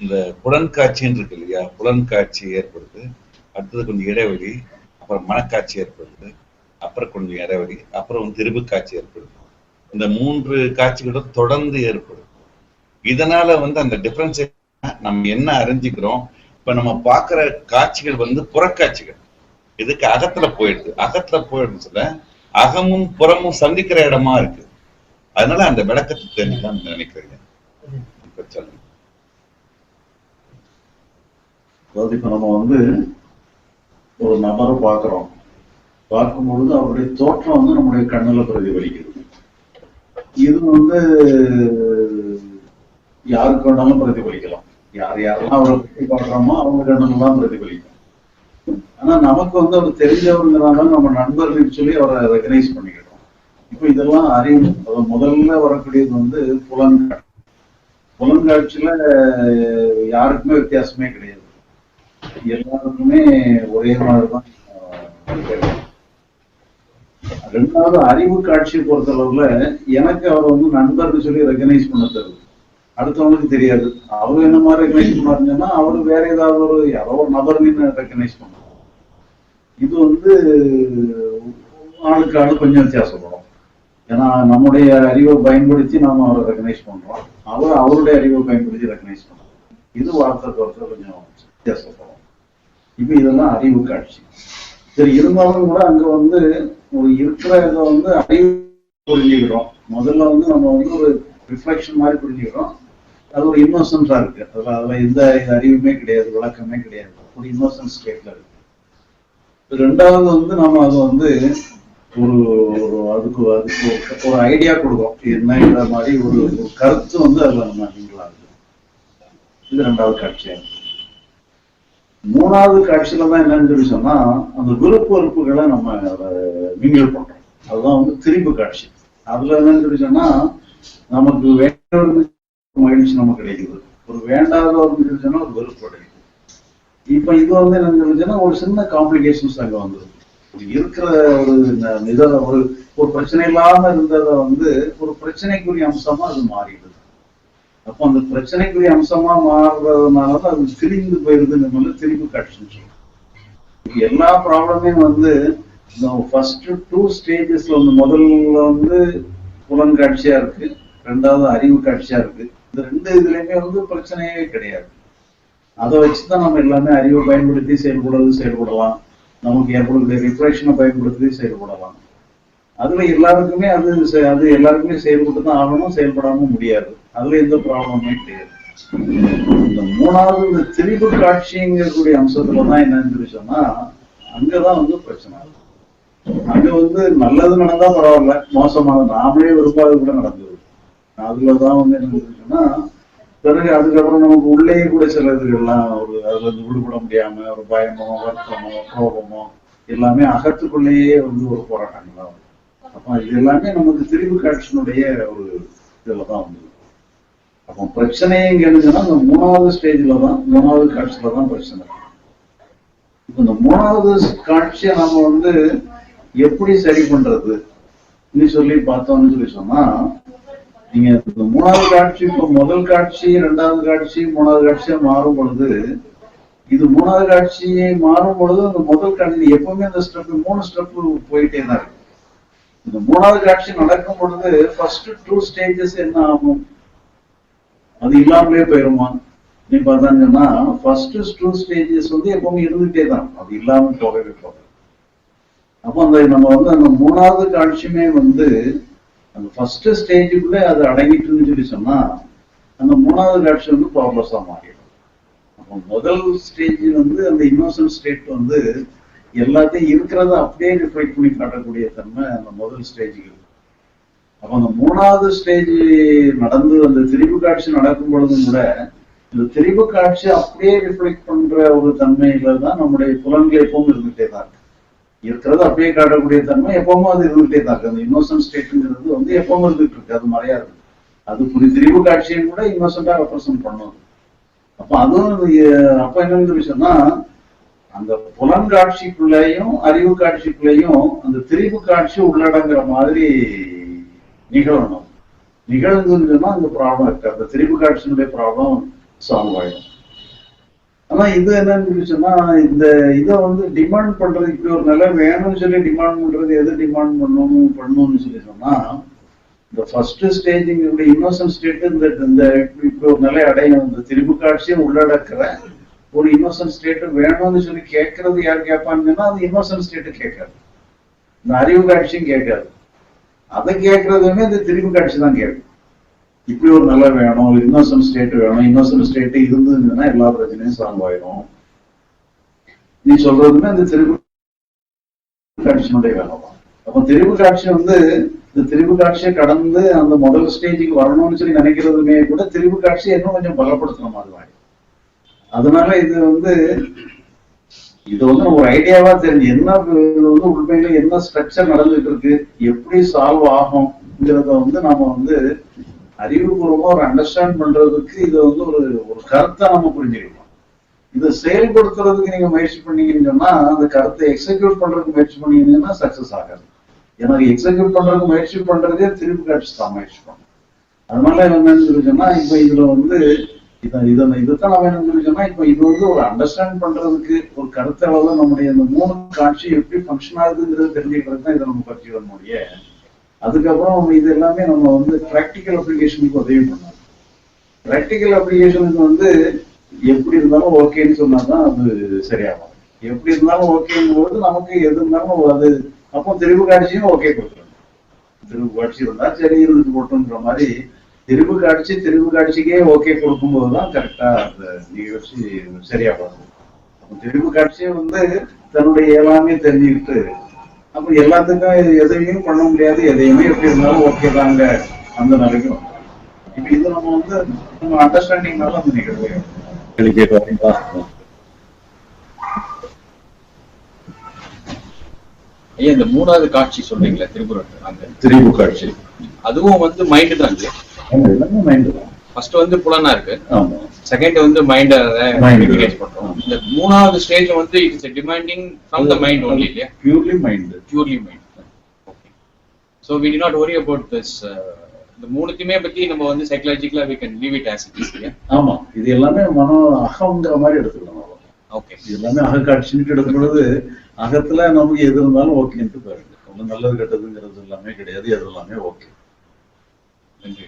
இந்த புலன்காட்சின்னு இருக்கு இல்லையா? புலன்காட்சி ஏற்படுது. அடுத்தது கொஞ்சம் இடைவெளி அப்புறம் மனக்காட்சி ஏற்படுது அப்புறம் கொஞ்சம் இடைவெளி அப்புறம் வந்து திருப்பு காட்சி ஏற்படுது. இந்த மூன்று காட்சிகளும் தொடர்ந்து ஏற்படும். இதனால வந்து அந்த டிஃபரன்ஸ் நம்ம என்ன அறிஞ்சுக்கிறோம்? இப்ப நம்ம பாக்குற காட்சிகள் வந்து புறக்காட்சிகள். இதுக்கு அகத்துல போயிடுது. அகத்துல போயிடுச்சுல அகமும் புறமும் சந்திக்கிற இடமா இருக்கு. அதனால அந்த விளக்கத்தை தெரிஞ்சுதான் நினைக்கிறீங்க. இப்ப அதாவது இப்ப நம்ம வந்து ஒரு நபரை பார்க்கிறோம். பார்க்கும் பொழுது அவருடைய தோற்றம் வந்து நம்முடைய கண்ணுல பிரதிபலிக்குது இது வந்து யாருக்கு வேணாலும் பிரதிபலிக்கலாம். யார் யாரெல்லாம் அவரை பற்றி பார்க்கிறோமோ அவங்க கண்ணுல தான் பிரதிபலிக்கும். ஆனா நமக்கு வந்து அவர் தெரிஞ்சவருங்கிறாங்க நம்ம நண்பர்கள் சொல்லி அவரை ரெகனைஸ் பண்ணிக்கிறோம். இப்ப இதெல்லாம் அறிவு அதாவது முதல்ல வரக்கூடியது வந்து புலன்காட்சி புலன்காட்சியில யாருக்குமே வித்தியாசமே கிடையாது. எல்லாருக்குமே ஒரே மாதிரி தான் ரெண்டாவது அறிவு காட்சியை பொறுத்தளவுல எனக்கு அவர் வந்து நண்பர்னு சொல்லி ரெகனைஸ் பண்ண தருது அடுத்தவனுக்கு தெரியாது. அவரு என்ன மாதிரி ரெகனைஸ் பண்ணாருன்னா அவரு வேற ஏதாவது ஒரு யாரோ ஒரு நபர்னு ரெகனைஸ் பண்ணும் இது வந்து ஆளுக்கு ஆளு கொஞ்சம் வித்தியாசம். ஏன்னா நம்முடைய அறிவை பயன்படுத்தி நாம அவரை ரெகனைஸ் பண்றோம். அவர் அவருடைய அறிவை பயன்படுத்தி ரெகனைஸ் பண்றோம். இது வார்த்தை ஒருத்தர் கொஞ்சம் வித்தியாசப்படும். இப்ப இதெல்லாம் அறிவு காட்சி. சரி இருந்தாலும் கூட அங்க வந்து ஒரு இருக்கிற இதை வந்து அறிவு புரிஞ்சுக்கிறோம் முதல்ல வந்து நம்ம வந்து ஒரு ரிஃப்ளெக்ஷன் மாதிரி புரிஞ்சுக்கிறோம் அது ஒரு இன்னோசன்ஸா இருக்கு. அதுல அதுல எந்த அறிவுமே கிடையாது விளக்கமே கிடையாது. ஒரு இன்னோசன்ஸ் ஸ்டேட்ல இருக்கு. ரெண்டாவது வந்து நம்ம அது வந்து ஒரு அதுக்கு அதுக்கு ஒரு- ஐடியா கொடுக்கும். என்னங்கிற மாதிரி ஒரு ஒரு கருத்து வந்து அதுல நம்ம நீங்களா இருக்கு இது ரெண்டாவது காட்சியா இருக்கு மூணாவது காட்சியில தான் என்னன்னு சொல்லி சொன்னா அந்த விருப்ப வெறுப்புகளை நம்ம மிங்கிள் பண்றோம். அதுதான் வந்து திரும்பு காட்சி. அதுல என்னன்னு சொல்லி சொன்னா நமக்கு வேண்டவர்களுக்கு மகிழ்ச்சி நமக்கு கிடைக்குது. ஒரு வேண்டாத சொல்லி சொன்னா ஒரு வெறுப்பு கிடைக்குது. இப்ப இது வந்து என்னன்னு சொல்லி சொன்னா ஒரு சின்ன காம்ப்ளிகேஷன்ஸ் அங்க வந்துருது. இருக்கிற ஒரு நித ஒரு ஒரு பிரச்சனை இல்லாம இருந்ததை வந்து ஒரு பிரச்சனைக்குரிய அம்சமா அது மாறிடுது. அப்போ அந்த பிரச்சனைக்குரிய அம்சமா மாறுறதுனால தான் அது திரிந்து போயிருதுன்னு திரும்பி காட்சின்னு சொல்றோம். எல்லா ப்ராப்ளமே வந்து ஃபர்ஸ்ட் டூ ஸ்டேஜஸ்ல வந்து முதல்ல வந்து புலன் காட்சியா இருக்கு ரெண்டாவது அறிவு காட்சியா இருக்கு. இந்த ரெண்டு இதுலயுமே வந்து பிரச்சனையே கிடையாது. அதை வச்சுதான் நம்ம எல்லாமே அறிவை பயன்படுத்தி செயல்படுறது செயல்படலாம். நமக்கு ஏற்படக்கூடிய ரிஃப்ரெக்ஷனை பயன்படுத்தி செயல்படலாம். அதுல எல்லாருக்குமே அது அது எல்லாருக்குமே செயல்பட்டு தான் ஆகணும் செயல்படாம முடியாது. அதுல எந்த ப்ராப்ளமே கிடையாது. இந்த மூணாவது இந்த திரிபு காட்சிங்கக்கூடிய அம்சத்துல தான் என்னன்னு சொல்லி சொன்னா அங்கதான் வந்து பிரச்சனை. அங்க வந்து நல்லது நடந்தா பரவாயில்ல மோசமானது. நாமளே விரும்பாதது கூட நடந்தது அதுலதான் வந்து என்ன சொல்லி சொன்னா பிறகு அதுக்கப்புறம் நமக்கு உள்ளே கூட சில இதுகள்லாம் ஒரு அதுல இருந்து விடுபட முடியாம ஒரு பயமோ வருத்தமோ கோபமோ எல்லாமே அகத்துக்குள்ளேயே வந்து ஒரு போராட்டங்களா தான் வரும். அப்ப இது எல்லாமே நமக்கு திரிவு காட்சியினுடைய ஒரு இதுல தான் வந்து அப்போ பிரச்சனையே இங்க இந்த மூணாவது ஸ்டேஜ்ல தான் மூணாவது காட்சியில தான் பிரச்சனை. இப்ப இந்த மூணாவது காட்சியை நாம வந்து எப்படி சரி பண்றது? சொல்லி பார்த்தோம்னு சொல்லி சொன்னா நீங்க இந்த மூணாவது காட்சி இப்போ முதல் காட்சி ரெண்டாவது காட்சி மூணாவது காட்சியா மாறும் பொழுது இது மூணாவது காட்சியை மாறும் பொழுது அந்த முதல் காட்சி எப்பவுமே அந்த ஸ்டெப் மூணு ஸ்டெப் போயிட்டே தான் இருக்கு. இந்த மூணாவது காட்சி நடக்கும் பொழுது ஃபர்ஸ்ட் டூ ஸ்டேஜஸ் என்ன ஆகும்? அது இல்லாமலே போயிருமா? நீ பார்த்தாங்கன்னா ஃபர்ஸ்ட் டூ ஸ்டேஜஸ் வந்து எப்பவுமே இருந்துட்டே தான் அது இல்லாம போகவே போகாது அப்போ அந்த நம்ம வந்து அந்த மூணாவது காட்சியுமே வந்து அந்த ஃபர்ஸ்ட் ஸ்டேஜுக்குள்ளே அது அடங்கிட்டுன்னு சொல்லி சொன்னா அந்த மூணாவது காட்சி வந்து ப்ராப்ளஸா மாறிடும். அப்போ முதல் ஸ்டேஜ் வந்து அந்த இன்னோசன்ட் ஸ்டேட் வந்து எல்லாத்தையும் இருக்கிறத அப்படியே ரிஃப்ளெக்ட் பண்ணி காட்டக்கூடிய தன்மை அந்த முதல் ஸ்டேஜுக்கு இருக்கு. அப்போ அந்த மூணாவது ஸ்டேஜ் நடந்து அந்த தெரிவு காட்சி நடக்கும் பொழுதும் கூட இந்த திரிபு காட்சி அப்படியே ரிஃப்ளெக்ட் பண்ற ஒரு தன்மையில தான் நம்முடைய புலன்கள் எப்பவும் இருந்துட்டே தான் இருக்கு. இருக்கிறது அப்படியே காட்டக்கூடிய தன்மை எப்பவுமே அது இருந்துகிட்டே தான் இருக்கு அந்த இன்னோசன்ட் ஸ்டேட்டுங்கிறது வந்து எப்பவும் இருந்துட்டு இருக்கு. அது மறையாது அது புரிதிரிவு காட்சியும் கூட இன்னோசண்டா ரெப்ரசன்ட் பண்ணும். அப்ப அதுவும் அப்ப என்ன விஷயம்னா அந்த புலன் காட்சிக்குள்ளேயும் அறிவு காட்சிக்குள்ளேயும் அந்த திரிவு காட்சி உள்ளடங்குற மாதிரி நிகழணும். நிகழ்ந்ததுன்னு அந்த ப்ராப்ளம் இருக்கு அந்த திரிவு காட்சியினுடைய ப்ராப்ளம் சால்வ் ஆயிடும். ஆனா இது என்னன்னு சொல்லி சொன்னா இந்த இதை வந்து டிமாண்ட் பண்றது இப்படி ஒரு நிலை வேணும்னு சொல்லி டிமாண்ட் பண்றது எது டிமாண்ட் பண்ணணும் பண்ணணும்னு சொல்லி சொன்னா இந்த ஃபர்ஸ்ட் ஸ்டேஜ் இப்படி இன்னோசன்ட் ஸ்டேட் இந்த இந்த இப்படி ஒரு நிலை அடையும் இந்த திரும்பு காட்சியும் உள்ளடக்கிற ஒரு இன்னோசன்ட் ஸ்டேட் வேணும்னு சொல்லி கேட்கறது யார் கேட்பாங்கன்னா அந்த இன்னோசன்ட் ஸ்டேட் கேட்காது. இந்த அறிவு காட்சியும் கேட்காது. அதை கேட்கறதுமே இந்த திரும்பு காட்சி தான் கேட்கும். இப்படி ஒரு நிலை வேணும் இன்னோசன்ட் ஸ்டேட் வேணும் இன்னோசன்ட் ஸ்டேட் இருந்ததுன்னா எல்லா பிரச்சனையும் சால்வ் ஆயிரும். நீ சொல்றதுமே அந்த திரிபு காட்சியினுடைய வேலை தான். அப்ப திரிபு காட்சி வந்து இந்த திரிபு காட்சியை கடந்து அந்த முதல் ஸ்டேஜுக்கு வரணும்னு சொல்லி நினைக்கிறதுமே கூட திரிபு காட்சியை இன்னும் கொஞ்சம் பலப்படுத்துற மாதிரி அதனால இது வந்து இது வந்து நம்ம ஒரு ஐடியாவா தெரிஞ்சு என்ன இது வந்து உண்மையில என்ன ஸ்ட்ரக்சர் நடந்துட்டு இருக்கு எப்படி சால்வ் ஆகும்ங்கிறத வந்து நாம வந்து அறிவுபூர்வமா ஒரு அண்டர்ஸ்டாண்ட் பண்றதுக்கு இது வந்து ஒரு ஒரு கருத்தை நம்ம புரிஞ்சுக்கலாம் இதை செயல்படுத்துறதுக்கு நீங்க முயற்சி பண்ணீங்கன்னு சொன்னா அந்த கருத்தை எக்ஸிக்யூட் பண்றதுக்கு முயற்சி பண்ணீங்கன்னா சக்சஸ் ஆகாது. எனக்கு எக்ஸிக்யூட் பண்றதுக்கு முயற்சி பண்றதே திருப்பி காட்சி தான் முயற்சி பண்ணும் அதனால என்னன்னு சொல்லி சொன்னா இப்ப இதுல வந்து இதை இதை இதைத்தான் நம்ம என்ன சொல்லி சொன்னா இப்ப இது வந்து ஒரு அண்டர்ஸ்டாண்ட் பண்றதுக்கு ஒரு கருத்தளவுல நம்முடைய இந்த மூணு காட்சி எப்படி ஃபங்க்ஷன் ஆகுதுங்கிறது தெரிஞ்சுக்கிறது தான் இதை நம்ம பற்றி வர முடியும். அதுக்கப்புறம் இது எல்லாமே நம்ம வந்து ப்ராக்டிக்கல் அப்ளிகேஷனுக்கு உதவி பண்ணணும் ப்ராக்டிக்கல் அப்ளிகேஷனுக்கு வந்து எப்படி இருந்தாலும் ஓகேன்னு சொன்னாதான் அது சரியாகும். எப்படி இருந்தாலும் ஓகேங்கும் போது நமக்கு எது இருந்தாலும் அது அப்போ தெரிவு காட்சியும் ஓகே கொடுத்துருங்க தெரிவு காட்சி இருந்தா சரி இருந்து போட்டுன்ற மாதிரி திருப்பு காட்சி திருப்பு காட்சிக்கே ஓகே கொடுக்கும்போது தான் கரெக்டா அந்த நிகழ்ச்சி சரியா வரும் அப்போ திருப்பு காட்சியை வந்து தன்னுடைய எல்லாமே தெரிஞ்சுக்கிட்டு அப்ப எல்லாத்துக்கும் எதையும் பண்ண முடியாது. எதையுமே எப்படி இருந்தாலும் ஓகே தாங்க. அந்த நிலைக்கு வரும். இப்ப இது நம்ம வந்து நம்ம அண்டர்ஸ்டாண்டிங்னால அந்த நிகழ்வு ஐயா இந்த மூணாவது காட்சி சொல்றீங்களா திருக்குறள் அந்த திரிபு காட்சி. அதுவும் வந்து மைண்டு தான் இல்லையா? எல்லாமே மைண்ட் தான். ஃபர்ஸ்ட் வந்து புலனா இருக்கு. ஆமா. செகண்ட் வந்து மைண்ட பண்றோம். இந்த மூணாவது ஸ்டேஜ் வந்து it's demanding from the mind only இல்லையா? Purely mind purely mind okay so we do not worry about this இந்த மூணுத்தையுமே பத்தி நம்ம வந்து சைக்கலாஜிக்கலா we can leave it as it is இல்லையா? ஆமா. இது எல்லாமே மனோ அகங்கிற மாதிரி எடுத்துக்கலாம். ஓகே இது எல்லாமே அகக்காட்சின்னு எடுக்கும் பொழுது அகத்துல நமக்கு எது இருந்தாலும் ஓகேன்ட்டு பாருங்க நல்லது கெட்டதுங்கிறது எல்லாமே கிடையாது எது எல்லாமே ஓகே நன்றி